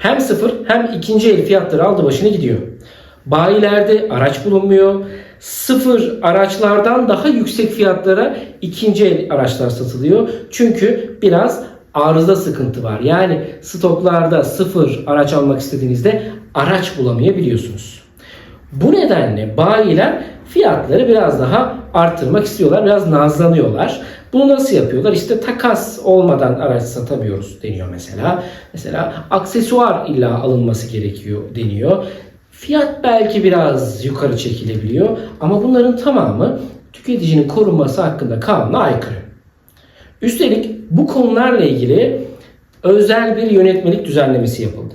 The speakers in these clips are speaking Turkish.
hem sıfır hem ikinci el fiyatları aldı başını gidiyor. Bayilerde araç bulunmuyor. Sıfır araçlardan daha yüksek fiyatlara ikinci el araçlar satılıyor. Çünkü biraz arıza sıkıntı var. Yani stoklarda sıfır araç almak istediğinizde araç bulamayabiliyorsunuz. Bu nedenle bayiler fiyatları biraz daha arttırmak istiyorlar. Biraz nazlanıyorlar. Bunu nasıl yapıyorlar? İşte takas olmadan araç satamıyoruz deniyor mesela. Mesela aksesuar illa alınması gerekiyor deniyor. Fiyat belki biraz yukarı çekilebiliyor ama bunların tamamı tüketicinin korunması hakkında kanuna aykırı. Üstelik bu konularla ilgili özel bir yönetmelik düzenlemesi yapıldı.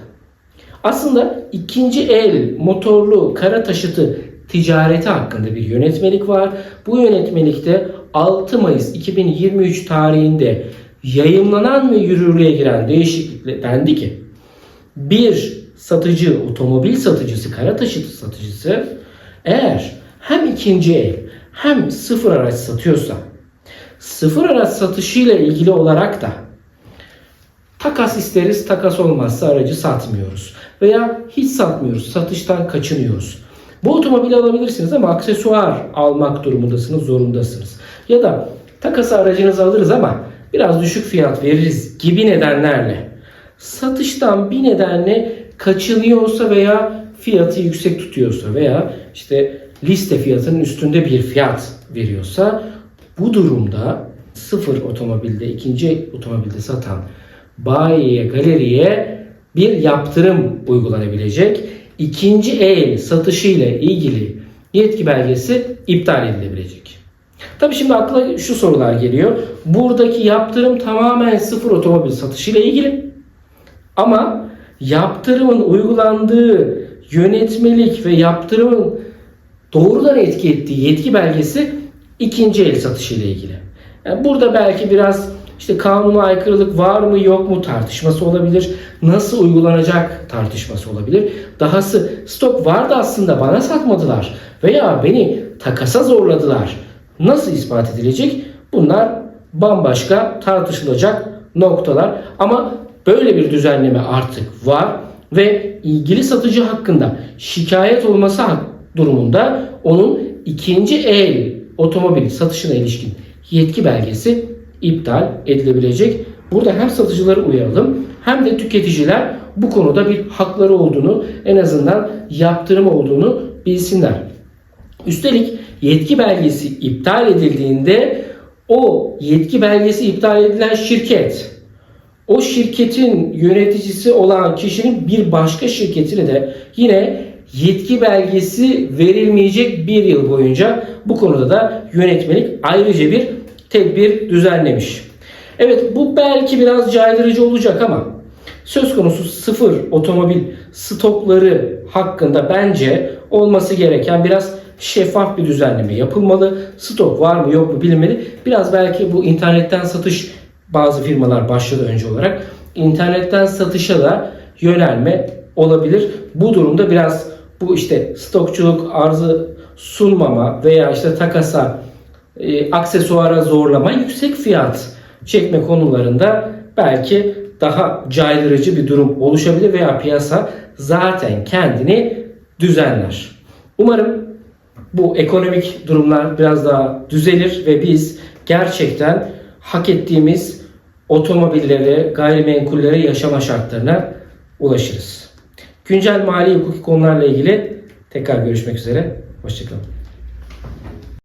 Aslında ikinci el motorlu kara taşıtı ticareti hakkında bir yönetmelik var. Bu yönetmelikte 6 Mayıs 2023 tarihinde yayımlanan ve yürürlüğe giren değişiklikle dendi ki bir satıcı, otomobil satıcısı, kara taşıtı satıcısı eğer hem ikinci el hem sıfır araç satıyorsa sıfır araç satışıyla ilgili olarak da takas isteriz, takas olmazsa aracı satmıyoruz. Veya hiç satmıyoruz, satıştan kaçınıyoruz. Bu otomobili alabilirsiniz ama aksesuar almak durumundasınız, zorundasınız. Ya da takas aracınızı alırız ama biraz düşük fiyat veririz gibi nedenlerle satıştan bir nedenle kaçınıyorsa veya fiyatı yüksek tutuyorsa veya işte liste fiyatının üstünde bir fiyat veriyorsa bu durumda sıfır otomobilde ikinci otomobilde satan bayiye galeriye bir yaptırım uygulanabilecek. İkinci el satışı ile ilgili yetki belgesi iptal edilebilecek. Tabii şimdi akla şu sorular geliyor. Buradaki yaptırım tamamen sıfır otomobil satışı ile ilgili. Ama yaptırımın uygulandığı yönetmelik ve yaptırımın doğrudan etki ettiği yetki belgesi ikinci el satışı ile ilgili. Yani burada belki biraz işte kanuna aykırılık var mı yok mu tartışması olabilir. Nasıl uygulanacak tartışması olabilir. Dahası stok vardı aslında bana satmadılar veya beni takasa zorladılar. Nasıl ispat edilecek? Bunlar bambaşka tartışılacak noktalar. Ama böyle bir düzenleme artık var ve ilgili satıcı hakkında şikayet olması durumunda onun ikinci el otomobil satışına ilişkin yetki belgesi iptal edilebilecek. Burada hem satıcıları uyaralım hem de tüketiciler bu konuda bir hakları olduğunu en azından yaptırım olduğunu bilsinler. Üstelik yetki belgesi iptal edildiğinde o yetki belgesi iptal edilen şirket o şirketin yöneticisi olan kişinin bir başka şirketine de yine yetki belgesi verilmeyecek bir yıl boyunca bu konuda da yönetmelik ayrıca bir tedbir düzenlemiş. Evet bu belki biraz caydırıcı olacak ama söz konusu sıfır otomobil stokları hakkında bence olması gereken biraz şeffaf bir düzenleme yapılmalı. Stok var mı yok mu bilinmeli. Biraz belki bu internetten satış bazı firmalar başladı önce olarak. internetten satışa da yönelme olabilir. Bu durumda biraz bu işte stokçuluk arzı sunmama veya işte takasa e, aksesuara zorlama yüksek fiyat çekme konularında belki daha caydırıcı bir durum oluşabilir veya piyasa zaten kendini düzenler. Umarım bu ekonomik durumlar biraz daha düzelir ve biz gerçekten hak ettiğimiz otomobillere, gayrimenkullere yaşama şartlarına ulaşırız. Güncel mali hukuki konularla ilgili tekrar görüşmek üzere. Hoşçakalın.